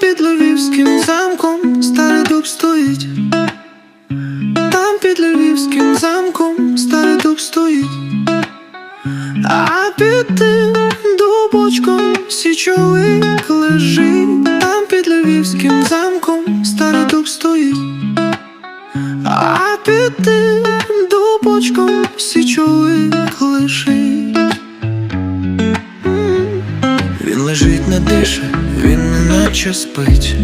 під львівським замком старий дуб стоїть. Там під львівським замком старий дуб стоїть. А під тим дубочком січовик лежить. Там під львівським замком старий дуб стоїть. А під тим дубочком січовик лежить. Лежить, не дише, він неначе спить.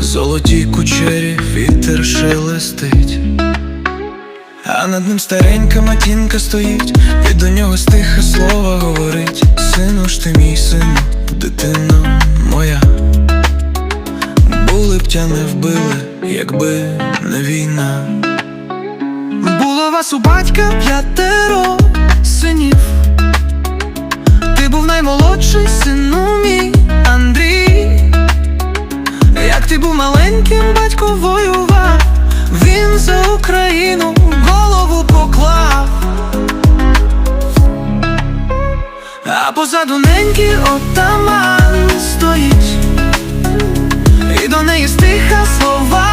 Золоті кучері вітер шелестить. А над ним старенька матінка стоїть, і до нього стиха слова говорить Сину ж ти мій сину, дитино моя. Були б тя не вбили, якби не війна. Було вас у батька п'ятеро синів. Був наймолодший сину мій Андрій. Як ти був маленьким, батько воював, він за Україну голову поклав. А позаду неньки отаман стоїть, і до неї стиха слова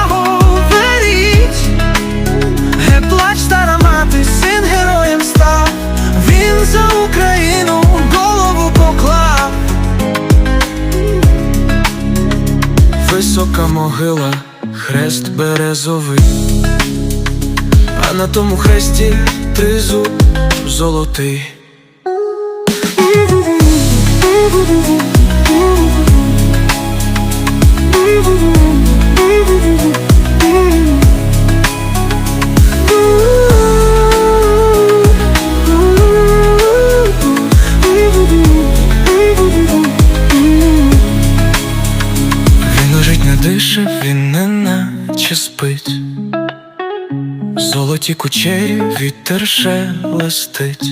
Висока могила, хрест березовий, а на тому хресті тризуб золотий. Наче. Золоті кучері вітер шелестить.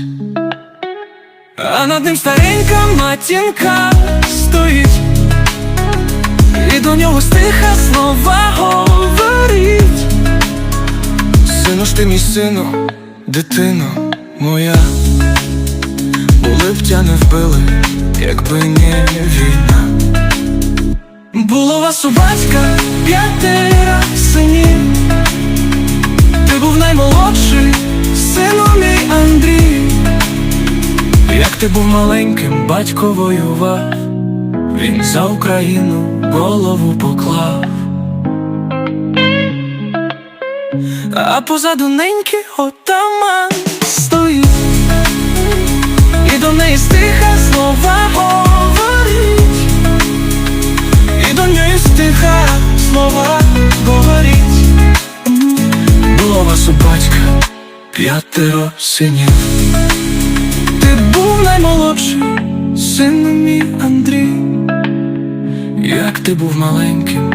А над ним старенька матінка стоїть, і до нього стиха слова говорить. Сину ж ти мій сину, дитино моя, були б тя не вбили, якби не війна. Було вас у батька п'ятеро синів. Наймолодший, сину мій Андрій. Як ти був маленьким, батько воював, він за Україну голову поклав. А позаду неньки отаман стоїть, і до неї стиха слова говорить. І до неї стиха слова п'ятеро синів. Ти був наймолодший, син мій Андрій. Як ти був маленьким,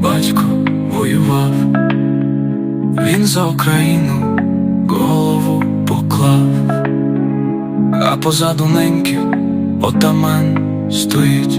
батько воював. Він за Україну голову поклав. А позаду неньки отаман стоїть